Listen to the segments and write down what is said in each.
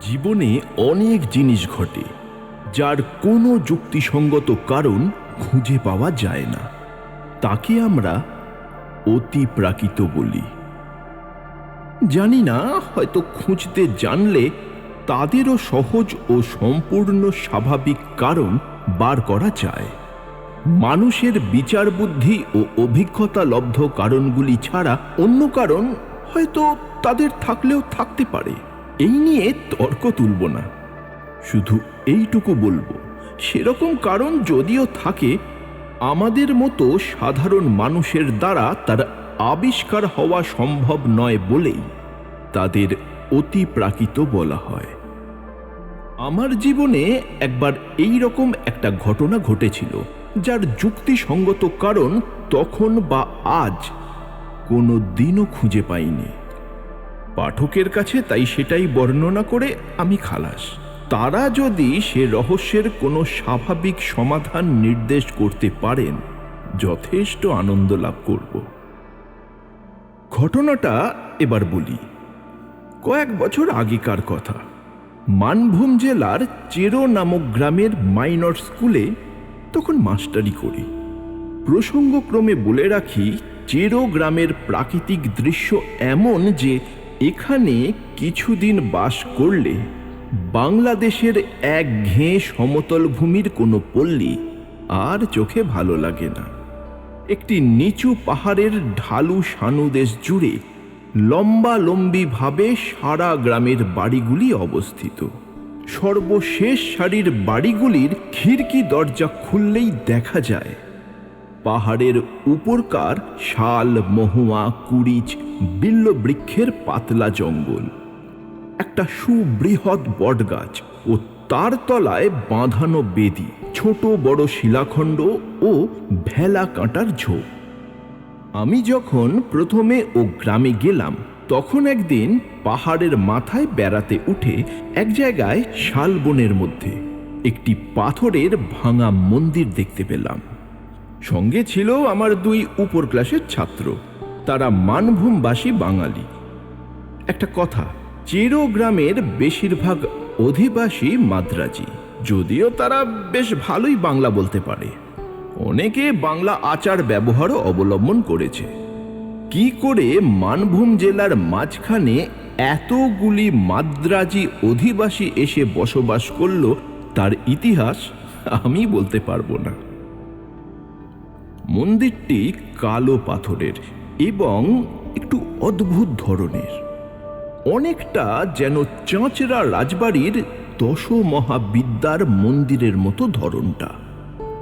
জীবনে অনেক জিনিস ঘটে যার কোনো যুক্তিসঙ্গত কারণ খুঁজে পাওয়া যায় না। তাকে আমরা অতিপ্রাকৃত বলি। জানি না, হয়তো খুঁজতে জানলে তাদেরও সহজ ও সম্পূর্ণ স্বাভাবিক কারণ বার করা যায়। মানুষের বিচার বুদ্ধি ও অভিজ্ঞতা লব্ধ কারণগুলি ছাড়া অন্য কারণ হয়তো তাদের থাকলেও থাকতে পারে। এই নিয়ে তর্ক তুলব না। শুধু এইটুকু বলব, সেরকম কারণ যদিও থাকে আমাদের মতো সাধারণ মানুষের দ্বারা তার আবিষ্কার হওয়া সম্ভব নয় বলেই তাদের অতিপ্রাকৃত বলা হয়। আমার জীবনে একবার এই রকম একটা ঘটনা ঘটেছিল, যার যুক্তিসঙ্গত কারণ তখন বা আজ কোনো দিনও খুঁজে পাইনি। পাঠকের কাছে তাই সেটাই বর্ণনা করে আমি খালাস। তারা যদি সে রহস্যের কোনো স্বাভাবিক সমাধান নির্দেশ করতে পারেন, যথেষ্ট আনন্দ লাভ করব। ঘটনাটা এবার বলি। কয়েক বছর আগেকার কথা। মানভূম জেলার চেরো নামক গ্রামের মাইনর স্কুলে তখন মাস্টারি করি। প্রসঙ্গক্রমে বলে রাখি, চেরো গ্রামের প্রাকৃতিক দৃশ্য এমন যে এখানে কিছুদিন বাস করলে বাংলাদেশের এক ঘেঁ সমতল ভূমির কোনো পল্লী আর চোখে ভালো লাগে না। একটি নিচু পাহাড়ের ঢালু সানু দেশ জুড়ে লম্বালম্বিভাবে সারা গ্রামের বাড়িগুলি অবস্থিত। সর্বশেষ সারির বাড়িগুলির খিড়কি দরজা খুললেই দেখা যায়। পাহাড়ের উপরকার শাল, মহুয়া, কুড়িচ বিল্ল বৃক্ষের পাতলা জঙ্গল। একটা সুবৃহৎ বটগাছ ও তার তলায় বাঁধানো বেদি, ছোট বড় শিলাখণ্ড ও ভেলা কাঁটার ঝোপ। আমি যখন প্রথমে ও গ্রামে গেলাম, তখন একদিন পাহাড়ের মাথায় বেড়াতে উঠে এক জায়গায় শালবনের মধ্যে একটি পাথরের ভাঙা মন্দির দেখতে পেলাম। সঙ্গে ছিল আমার দুই উপর ক্লাসের ছাত্র, তারা মানভূমবাসী বাঙালি। একটা কথা চেরো গ্রামের বেশিরভাগ অধিবাসী মাদ্রাজি, যদিও তারা বেশ ভালোই বাংলা বলতে পারে। অনেকে বাংলা আচার ব্যবহারও অবলম্বন করেছে। কি করে মানভূম জেলার মাঝখানে এতগুলি মাদ্রাজি অধিবাসী এসে বসবাস করল, তার ইতিহাস আমি বলতে পারব না। মন্দিরটি কালো পাথরের এবং একটু অদ্ভুত ধরনের। অনেকটা যেন চাঁচরা রাজবাড়ির দশ মহাবিদ্যার মন্দিরের মতো ধরনটা।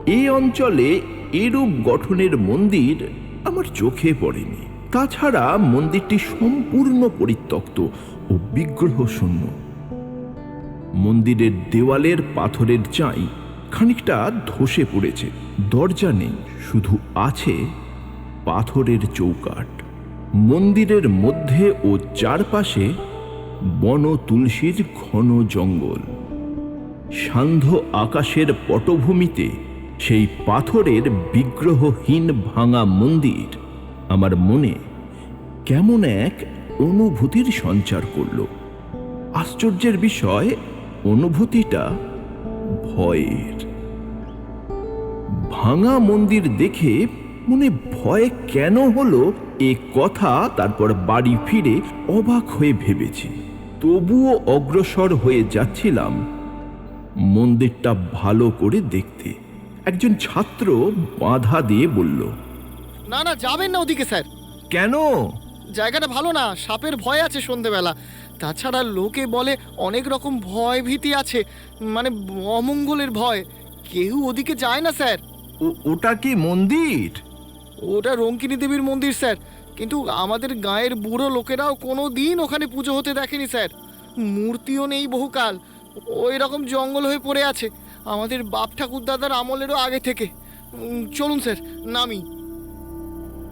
এই অঞ্চলে এরূপ গঠনের মন্দির আমার চোখে পড়েনি। তাছাড়া মন্দিরটি সম্পূর্ণ পরিত্যক্ত ও বিগ্রহ শূন্য মন্দিরের দেওয়ালের পাথরের চাই খানিকটা ধসে পড়েছে। দরজা নেই, শুধু আছে পাথরের চৌকাঠ। মন্দিরের মধ্যে ও চারপাশে বন তুলসীর ঘন জঙ্গল। সান্ধ্য আকাশের পটভূমিতে সেই পাথরের বিগ্রহহীন ভাঙা মন্দির আমার মনে কেমন এক অনুভূতির সঞ্চার করল। আশ্চর্যের বিষয়, অনুভূতিটা ভয়ের। ভাঙা মন্দির দেখে মনে ভয় কেন হলো এ কথা তারপর বাড়ি ফিরে অবাক হয়ে ভেবেছি। তবুও অগ্রসর হয়ে যাচ্ছিলাম মন্দিরটা ভালো করে দেখতে। একজন ছাত্র বাধা দিয়ে বলল না না যাবেন না ওদিকে স্যার। কেন? জায়গাটা ভালো না সাপের ভয় আছে সন্ধেবেলা। তাছাড়া লোকে বলে অনেক রকম ভয় ভীতি আছে মানে অমঙ্গলের ভয়। কেউ ওদিকে যায় না স্যার। ওটা কি মন্দির? ওটা রঙ্কিনী দেবীর মন্দির, স্যার। কিন্তু আমাদের গায়ের বুড়ো লোকেরাও কোনো দিন ওখানে পুজো হতে দেখেনি, স্যার। মূর্তিও নেই বহুকাল। ওই রকম জঙ্গল হয়ে পড়ে আছে। আমাদের বাপ ঠাকুর দাদার আমলেরও আগে থেকে। চলুন, স্যার, নামি।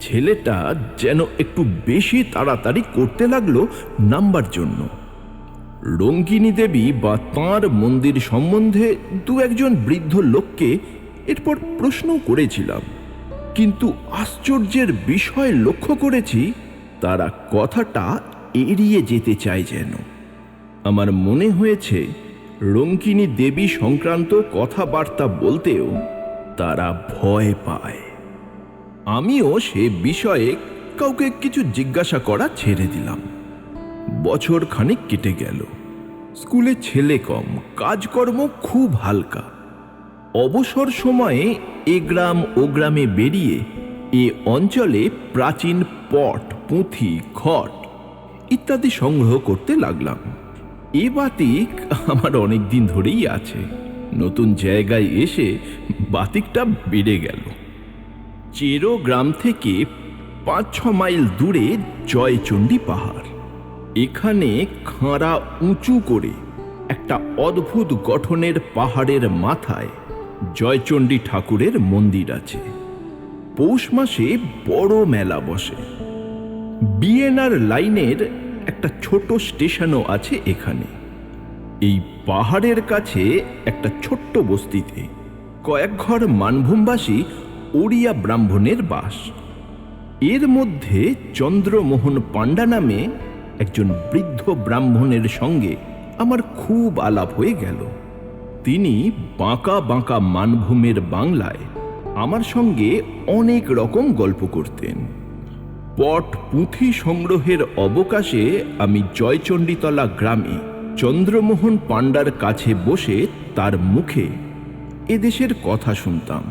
ছেলেটা যেন একটু বেশি তাড়াতাড়ি করতে লাগল নাম্বার জন্য। রঙ্গিনী দেবী বা তাঁর মন্দির সম্বন্ধে দু একজন বৃদ্ধ লোককে এরপর প্রশ্ন করেছিলাম। কিন্তু আশ্চর্যের বিষয় লক্ষ্য করেছি, তারা কথাটা এড়িয়ে যেতে চায় যেন। আমার মনে হয়েছে, রঙ্কিনী দেবী সংক্রান্ত কথাবার্তা বলতেও তারা ভয় পায়। আমিও সে বিষয়ে কাউকে কিছু জিজ্ঞাসা করা ছেড়ে দিলাম। বছর খানিক কেটে গেল। স্কুলে ছেলে কম, কাজকর্ম খুব হালকা। অবসর সময়ে এ গ্রাম ও গ্রামে বেরিয়ে এ অঞ্চলে প্রাচীন পট, পুঁথি, খট ইত্যাদি সংগ্রহ করতে লাগলাম। এ বাতিক আমার অনেক দিন ধরেই আছে। নতুন জায়গায় এসে বাতিকটা বেড়ে গেল। চেরো গ্রাম থেকে পাঁচ ছ মাইল দূরে জয়চণ্ডী পাহাড়। এখানে খাঁড়া উঁচু করে একটা অদ্ভুত গঠনের পাহাড়ের মাথায় জয়চণ্ডী ঠাকুরের মন্দির আছে। পৌষ মাসে বড় মেলা বসে। বিএনআর লাইনের একটা ছোট স্টেশনও আছে এখানে। এই পাহাড়ের কাছে একটা ছোট্ট বস্তিতে কয়েক ঘর মানভূমবাসী ওড়িয়া ব্রাহ্মণের বাস। এর মধ্যে চন্দ্রমোহন পাণ্ডা নামে একজন বৃদ্ধ ব্রাহ্মণের সঙ্গে আমার খুব আলাপ হয়ে গেল। তিনি বাঁকা বাঁকা মানভূমের বাংলায় আমার সঙ্গে অনেক রকম গল্প করতেন। পট পুঁথি সংগ্রহের অবকাশে আমি জয়চণ্ডীতলা গ্রামে চন্দ্রমোহন পাণ্ডার কাছে বসে তার মুখে এদেশের কথা শুনতাম।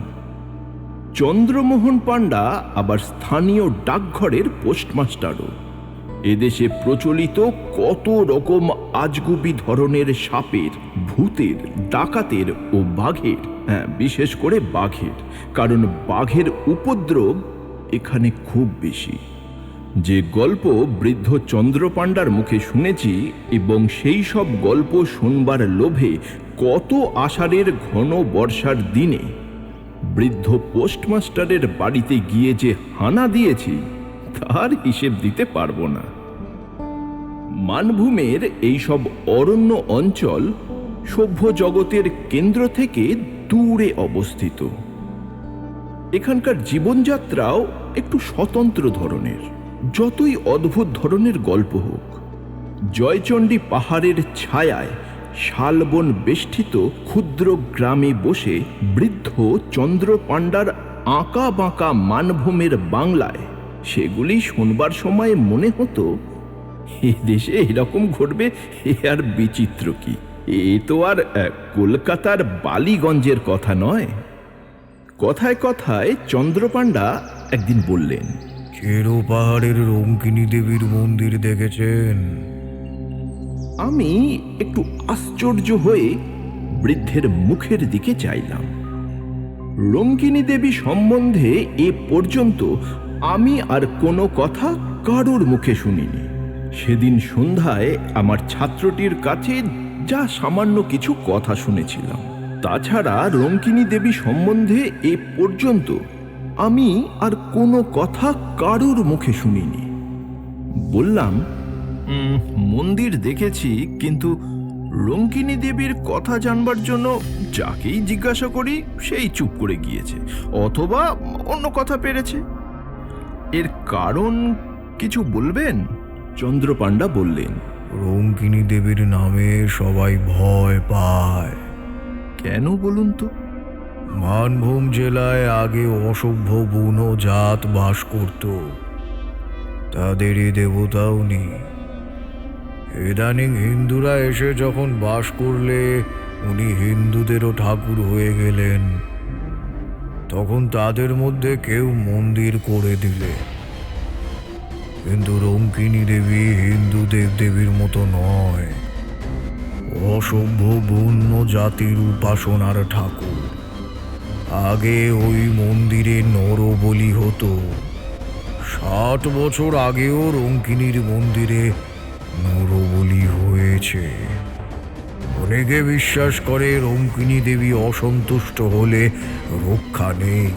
চন্দ্রমোহন পাণ্ডা আবার স্থানীয় ডাকঘরের পোস্টমাস্টারও। এদেশে প্রচলিত কত রকম আজগুবি ধরনের সাপের, ভূতের, ডাকাতের ও বাঘের হ্যাঁ বিশেষ করে বাঘের, কারণ বাঘের উপদ্রব এখানে খুব বেশি। যে গল্প বৃদ্ধ চন্দ্রপাণ্ডার মুখে শুনেছি এবং সেই সব গল্প শুনবার লোভে কত আষাঢ়ের ঘন বর্ষার দিনে বৃদ্ধ পোস্টমাস্টারের বাড়িতে গিয়ে যে হানা দিয়েছি তার হিসেব দিতে পারব না। মানভূমের এইসব অরণ্য অঞ্চল সভ্য জগতের কেন্দ্র থেকে দূরে অবস্থিত। এখানকার জীবনযাত্রাও একটু স্বতন্ত্র ধরনের। যতই অদ্ভুত ধরনের গল্প হোক, জয়চণ্ডী পাহাড়ের ছায়ায় শালবন বেষ্টিত ক্ষুদ্র গ্রামে বসে বৃদ্ধ চন্দ্রপাণ্ডার আঁকা বাঁকা মানভূমের বাংলায় সেগুলি শোনবার সময় মনে হতো এ দেশে এরকম ঘটবে এ আর বিচিত্র কি? এ তো আর কলকাতার বালিগঞ্জের কথা নয়। কথায় কথায় চন্দ্রপাণ্ডা একদিন বললেন চেরো পাহাড়ের রঙ্কিনী দেবীর মন্দির দেখেছেন? আমি একটু আশ্চর্য হয়ে বৃদ্ধের মুখের দিকে চাইলাম। রঙ্কিনী দেবী সম্বন্ধে এ পর্যন্ত আমি আর কোনো কথা কারোর মুখে শুনিনি। সেদিন সন্ধ্যায় আমার ছাত্রটির কাছে যা সামান্য কিছু কথা শুনেছিলাম। তাছাড়া রঙ্কিনী দেবী সম্বন্ধে এ পর্যন্ত আমি আর কোনো কথা কারোর মুখে শুনিনি। বললাম মন্দির দেখেছি, কিন্তু রঙ্কিনী দেবীর কথা জানবার জন্য যাকেই জিজ্ঞাসা করি, সেই চুপ করে গিয়েছে, অথবা অন্য কথা পেরেছে। এর কারণ কিছু বলবেন? চন্দ্রপাণ্ডা বললেন রঙ্কিনী দেবীর নামে সবাই ভয় পায়। কেন বলুন তো? মানভূম জেলায় আগে অসভ্য বুনো জাত বাস করত। তাদেরই দেবতাও নেই। ইদানিং হিন্দুরা এসে যখন বাস করলে উনি হিন্দুদেরও ঠাকুর হয়ে গেলেন। তখন তাদের মধ্যে কেউ মন্দির করে দিলে। কিন্তু রঙ্কিনী দেবী হিন্দু দেবদেবীর মতো নয়। অসভ্য বন্য জাতির উপাসনার ঠাকুর। আগে ওই মন্দিরে নরবলি হতো। ষাট বছর আগেও রঙ্কিনীর মন্দিরে নরবলি হয়েছে। অনেকে বিশ্বাস করে রঙ্কিনী দেবী অসন্তুষ্ট হলে রক্ষা নেই।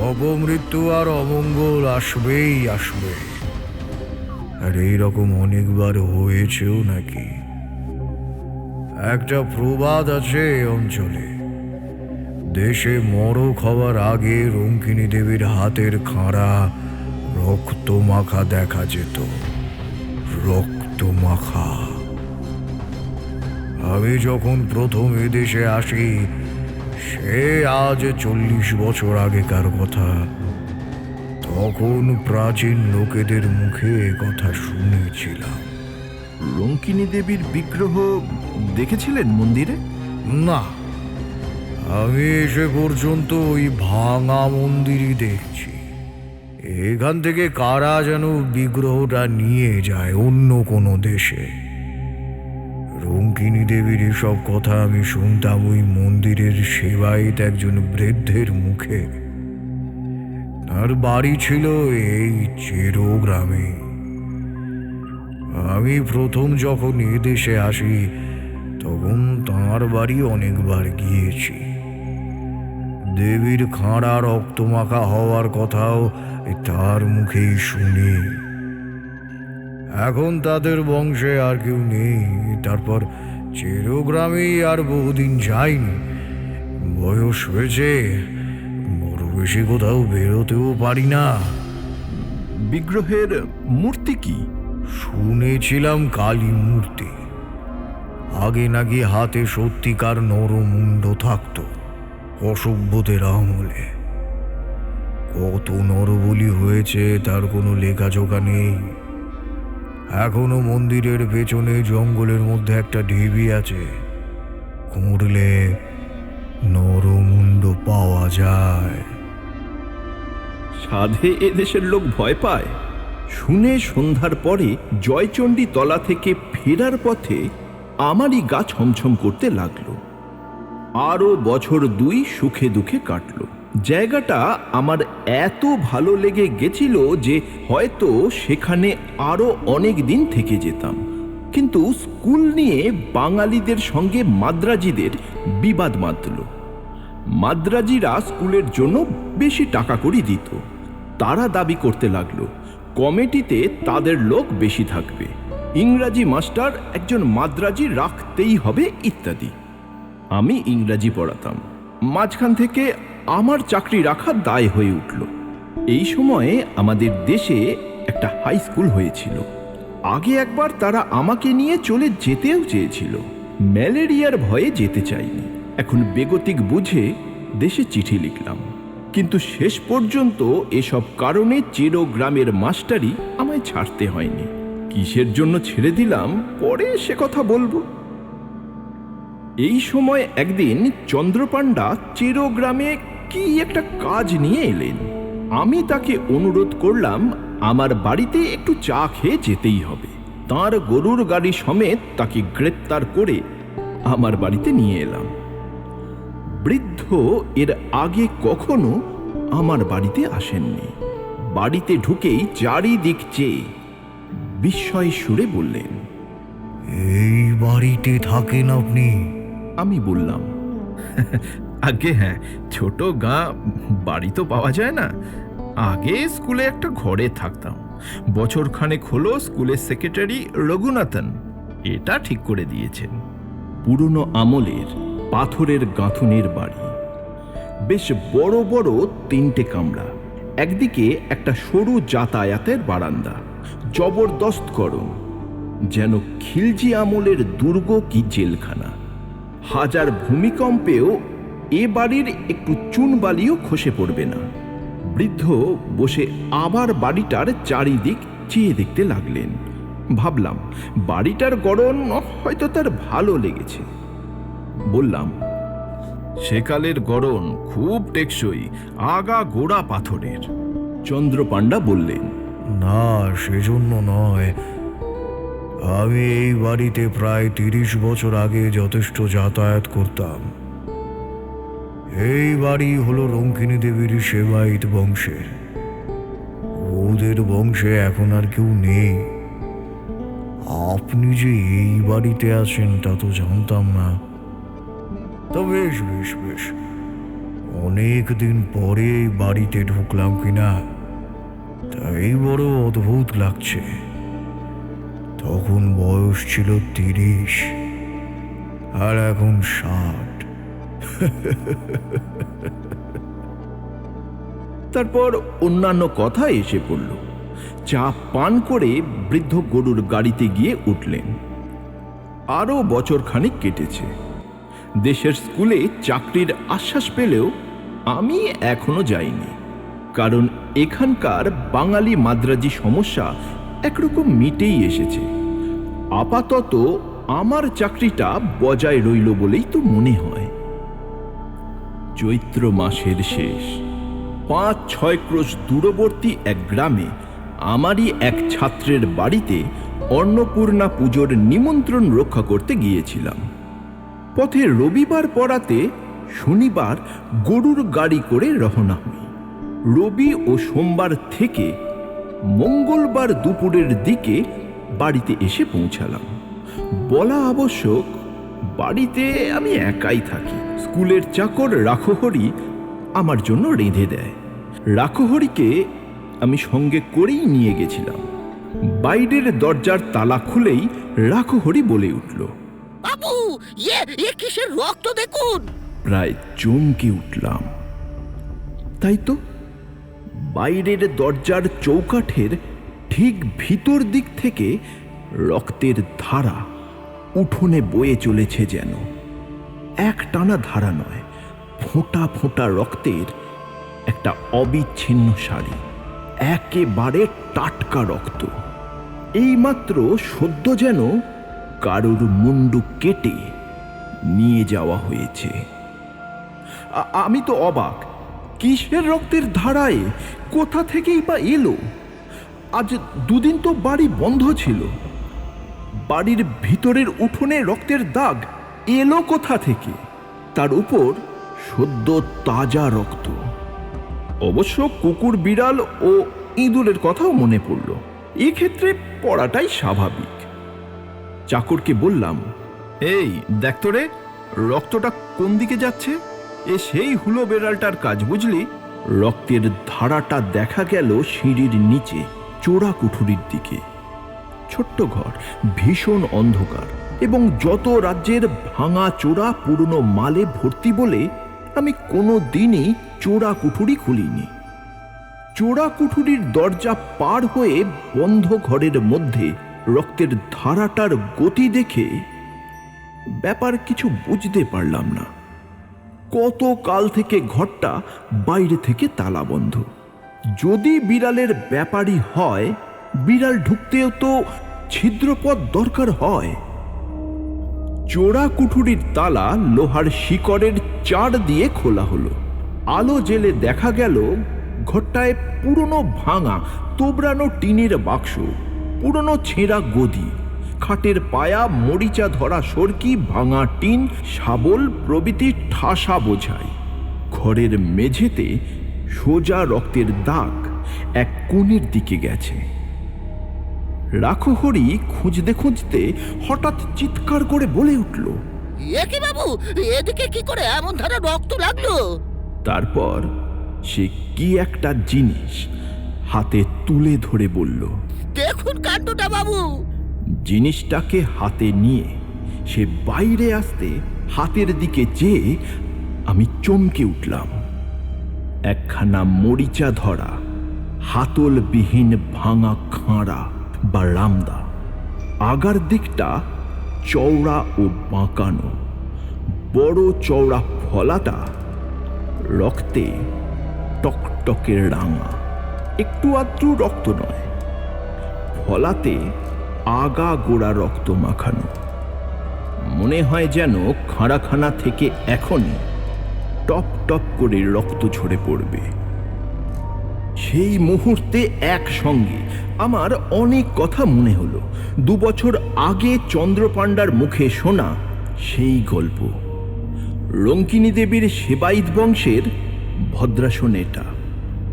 অপমৃত্যু আর অমঙ্গল আসবেই আসবে। আর এইরকম অনেকবার হয়েছেও নাকি? একটা প্রবাদ আছে অঞ্চলে। দেশে মরক হওয়ার আগে রঙ্কিনী দেবীর হাতের খাঁড়া রক্ত মাখা দেখা যেত। রক্ত মাখা আমি যখন প্রথম এদেশে আসি সে আজ চল্লিশ বছর আগেকার কথা। তখন প্রাচীন লোকেদের মুখে কথা শুনেছিলাম। রঙ্কিনী দেবীর বিগ্রহ দেখেছিলেন মন্দিরে? না আমি এসে পর্যন্ত ওই ভাঙা মন্দিরই দেখছি। এখান থেকে কারা যেন বিগ্রহটা নিয়ে যায় অন্য কোনো দেশে। রঙ্কিনী দেবীর এসব কথা আমি শুনতাম ওই মন্দিরের সেবায়িত একজন বৃদ্ধের মুখে। তার বাড়ি ছিল এই চেরো গ্রামে। আমি প্রথম যখন এদেশে আসি, তখন তাঁর বাড়ি অনেকবার গিয়েছি। দেবীর খাঁড়া রক্তমাখা হওয়ার কথাও তার মুখেই শুনি। এখন তাদের বংশে আর কেউ নেই। তারপর চেরোগ্রামেই আর বহুদিন যাইনি বয়স হয়েছে বড় বেশি কোথাও বেরোতেও পারি না। বিগ্রহের মূর্তি কি? শুনেছিলাম কালী মূর্তি। আগে নাকি হাতে সত্যিকার নরমুণ্ড থাকতো অসভ্যদের আমলে। কত নরবলি হয়েছে তার কোনো লেখাজোকা নেই। এখনও মন্দিরের পেছনে জঙ্গলের মধ্যে একটা ঢিবি আছে। খুঁড়লে নরমুণ্ড পাওয়া যায়। সাধে এদেশের লোক ভয় পায়। শুনে সন্ধ্যার পরে জয়চণ্ডী তলা থেকে ফেরার পথে আমারই গা ছমছম করতে লাগল। আরও বছর দুই সুখে দুঃখে কাটলো। জায়গাটা আমার এত ভালো লেগে গেছিল যে হয়তো সেখানে আরও অনেক দিন থেকে যেতাম। কিন্তু স্কুল নিয়ে বাঙালিদের সঙ্গে মাদ্রাজিদের বিবাদ বাঁধল মাদ্রাজিরা স্কুলের জন্য বেশি টাকা করি দিত। তারা দাবি করতে লাগল, কমিটিতে তাদের লোক বেশি থাকবে। ইংরাজি মাস্টার একজন মাদ্রাজি রাখতেই হবে ইত্যাদি। আমি ইংরাজি পড়াতাম। মাঝখান থেকে আমার চাকরি রাখা দায় হয়ে উঠল। এই সময়ে আমাদের দেশে একটা হাই স্কুল হয়েছিল। আগে একবার তারা আমাকে নিয়ে চলে যেতেও চেয়েছিল। ম্যালেরিয়ার ভয়ে যেতে চাইনি। এখন বেগতিক বুঝে দেশে চিঠি লিখলাম। কিন্তু শেষ পর্যন্ত এসব কারণে চেরো গ্রামের মাস্টারই আমায় ছাড়তে হয়নি। কিসের জন্য ছেড়ে দিলাম, পরে সে কথা বলব। এই সময় একদিন চন্দ্রপাণ্ডা চেরো গ্রামে কি একটা কাজ নিয়ে এলেন? আমি তাকে অনুরোধ করলাম আমার বাড়িতে একটু চা খেয়ে যেতেই হবে। তার গরুর গাড়ি সমেত তাকে গ্রেপ্তার করে আমার বাড়িতে নিয়ে এলাম। বৃদ্ধ এর আগে কখনো আমার বাড়িতে আসেননি। বাড়িতে ঢুকেই চারিদিক চেয়ে বিস্ময় সুরে বললেন এই বাড়িতে থাকেন আপনি? আমি বললাম আগে হ্যাঁ ছোট গা বাড়ি তো পাওয়া যায় না। আগে স্কুলে একটা ঘরে থাকতাম। বছর খানেক হলো স্কুলের সেক্রেটারি রঘুনাথন। এটা ঠিক করে দিয়েছেন। পুরনো আমলের পাথরের গাঁথুনের বাড়ি। বেশ বড় বড় তিনটে কামরা। একদিকে একটা সরু যাতায়াতের বারান্দা। জবরদস্ত গরম। যেন খিলজি আমলের দুর্গ কি জেলখানা। হাজার ভূমিকম্পেও এ বাড়ির একটু চুনবালিও খসে পড়বে না। বৃদ্ধ বসে আবার বাড়িটার চারিদিক চেয়ে দেখতে লাগলেন। ভাবলাম, বাড়িটার গড়ন হয়তো তার ভালো লেগেছে। বললাম, সেকালের গড়ন খুব টেকসই, আগা গোড়া পাথরের। চন্দ্রপাণ্ডা বললেন, না, সেজন্য নয়। আমি এই বাড়িতে প্রায় তিরিশ বছর আগে যথেষ্ট যাতায়াত করতাম। এই বাড়ি হলো রঙ্কিনী দেবীর সেবায়িত বংশের ওদের বংশে এখন আর কেউ নেই। আপনি যে এই বাড়িতে আছেন, তা তো জানতাম না। তো বেশ বেশ বেশ। অনেক দিন পরে এই বাড়িতে ঢুকলাম কিনা, তাই বড় অদ্ভুত লাগছে। তখন বয়স ছিল তিরিশ, আর এখন ষাট। তারপর অন্যান্য কথা এসে পড়ল। চা পান করে বৃদ্ধ গরুর গাড়িতে গিয়ে উঠলেন। আরও বছর খানিক কেটেছে। দেশের স্কুলে চাকরির আশ্বাস পেলেও আমি এখনও যাইনি, কারণ এখানকার বাঙালি মাদ্রাজি সমস্যা একরকম মিটেই এসেছে। আপাতত আমার চাকরিটা বজায় রইল বলেই তো মনে হয়। চৈত্র মাসের শেষ। পাঁচ, ছয় ক্রোশ দূরবর্তী এক গ্রামে আমারই এক ছাত্রের বাড়িতে অন্নপূর্ণা পুজোর নিমন্ত্রণ রক্ষা করতে গিয়েছিলাম। পথে রবিবার পড়াতে শনিবার গরুর গাড়ি করে রওনা হই। রবি ও সোমবার থেকে মঙ্গলবার দুপুরের দিকে বাড়িতে এসে পৌঁছালাম। বলা আবশ্যক, বাড়িতে আমি একাই থাকি। স্কুলের চাকর রাখোহরি আমার জন্য রেঁধে দেয়। রাখোহরিকে আমি সঙ্গে করেই নিয়ে গেছিলাম। বাইরের দরজার তালা খুলেই রাখোহরি বলে উঠল। বাবু এ কিসের রক্ত দেখুন? প্রায় চমকে উঠলাম। তাই তো বাইরের দরজার চৌকাঠের ঠিক ভিতর দিক থেকে রক্তের ধারা উঠোনে বয়ে চলেছে যেন। এক টানা ধারা নয়, ফোঁটা ফোঁটা রক্তের একটা অবিচ্ছিন্ন শাড়ি একেবারে টাটকা রক্ত। এইমাত্র সদ্য যেন কারুর মুন্ডু কেটে নিয়ে যাওয়া হয়েছে। আমি তো অবাক, কিসের রক্তের ধারায়, কোথা থেকেই বা এলো? আজ দুদিন তো বাড়ি বন্ধ ছিল। বাড়ির ভিতরের উঠোনে রক্তের দাগ এলো কোথা থেকে? তার উপর সদ্য তাজা রক্ত। অবশ্য কুকুর, বিড়াল ও ইঁদুরের কথাও মনে পড়ল। এক্ষেত্রে পড়াটাই স্বাভাবিক। চাকরকে বললাম, এই, দেখ রে, রক্তটা কোন দিকে যাচ্ছে? এ সেই হুলো বেড়ালটার কাজ, বুঝলি? রক্তের ধারাটা দেখা গেল সিঁড়ির নিচে চোরা কুঠুরির দিকে। ছোট্ট ঘর, ভীষণ অন্ধকার। এবং যত রাজ্যের ভাঙা চোরা পুরনো মালে ভর্তি বলে আমি কোনো দিনই চোরা কুঠুরি খুলিনি। চোরা কুঠুরির দরজা পার হয়ে বন্ধ ঘরের মধ্যে রক্তের ধারাটার গতি দেখে ব্যাপার কিছু বুঝতে পারলাম না। কত কাল থেকে ঘরটা বাইরে থেকে তালা বন্ধ। যদি বিড়ালের ব্যাপারই হয়, বিড়াল ঢুকতেও তো ছিদ্রপথ দরকার হয়। চোরা কুঠুরির তালা লোহার শিকড়ের চার দিয়ে খোলা হলো। আলো জেলে দেখা গেল ঘরটায় পুরনো ভাঙা, তোবড়ানো টিনের বাক্স, পুরনো ছেঁড়া গদি, খাটের পায়া, মরিচা ধরা সরকি, ভাঙা টিন, শাবল প্রভৃতি ঠাসা বোঝায়। ঘরের মেঝেতে সোজা রক্তের দাগ এক কোণের দিকে গেছে। রাখহরি খুঁজতে খুঁজতে হঠাৎ চিৎকার করে বলে উঠল। এ কি বাবু? এদিকে কি করে এমন ধারে রক্ত লাগল? তারপর সে কি একটা জিনিস হাতে তুলে ধরে বলল দেখুন কাণ্ডটা বাবু। জিনিসটাকে হাতে নিয়ে সে বাইরে আসতে হাতের দিকে চেয়ে আমি চমকে উঠলাম। একখানা মরিচা ধরা হাতলবিহীন ভাঙা খাঁড়া বা রামদা। আগার দিকটা চওড়া ও বাঁকানো। বড় চওড়া ফলাটা রক্তে টকটকের রাঙা। একটু আধটু রক্ত নয়। ফলাতে আগা গোড়া রক্ত মাখানো। মনে হয় যেন খাঁড়াখানা থেকে এখনই টপ টপ করে রক্ত ঝরে পড়বে। সেই মুহূর্তে একসঙ্গে। আমার অনেক কথা মনে হলো। দু বছর আগে চন্দ্রপাণ্ডার মুখে শোনা সেই গল্প। রঙ্কিনী দেবীর সেবাইত বংশের ভদ্রাসন এটা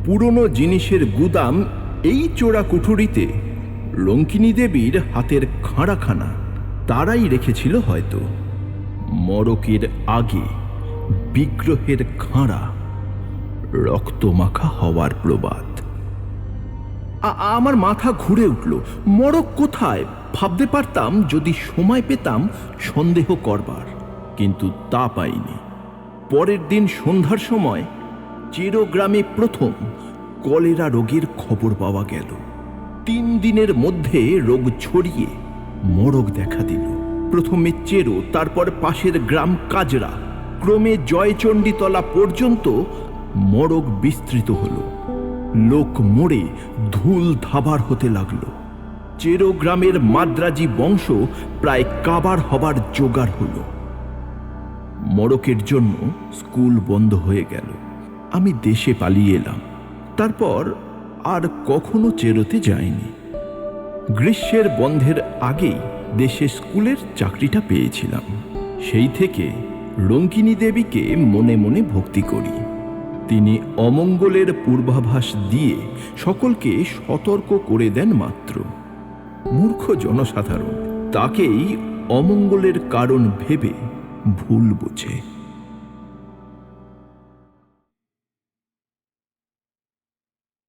পুরনো জিনিসের গুদাম এই চোরা কুঠুরিতে রঙ্কিনী দেবীর হাতের খাঁড়াখানা তারাই রেখেছিল হয়তো। মরকের আগে বিগ্রহের খাঁড়া। রক্তমাখা হওয়ার প্রবাদ। আমার মাথা ঘুরে উঠল। মরক কোথায়? ভাবতে পারতাম যদি সময় পেতাম সন্দেহ করবার, কিন্তু তা পাইনি। পরের দিন সন্ধ্যার সময় চেরো গ্রামে প্রথম কলেরা রোগের খবর পাওয়া গেল। তিন দিনের মধ্যে রোগ ছড়িয়ে মরক দেখা দিল। প্রথমে চেরো, তারপর পাশের গ্রাম কাজরা। ক্রমে জয়চণ্ডীতলা পর্যন্ত মড়ক বিস্তৃত হলো। লোক মরে ধুল ধাবার হতে লাগল। চেরো গ্রামের মাদ্রাজি বংশ প্রায় কাবার হবার জোগাড় হলো। মড়কের জন্য স্কুল বন্ধ হয়ে গেল। আমি দেশে পালিয়ে এলাম। তারপর আর কখনো চেরোতে যাইনি। গ্রীষ্মের বন্ধের আগেই দেশে স্কুলের চাকরিটা পেয়েছিলাম। সেই থেকে রঙ্কিনী দেবীকে মনে মনে ভক্তি করি। তিনি অমঙ্গলের পূর্বাভাস দিয়ে সকলকে সতর্ক করে দেন মাত্র। মূর্খ জনসাধারণ, তাকেই অমঙ্গলের কারণ ভেবে ভুল বোঝে।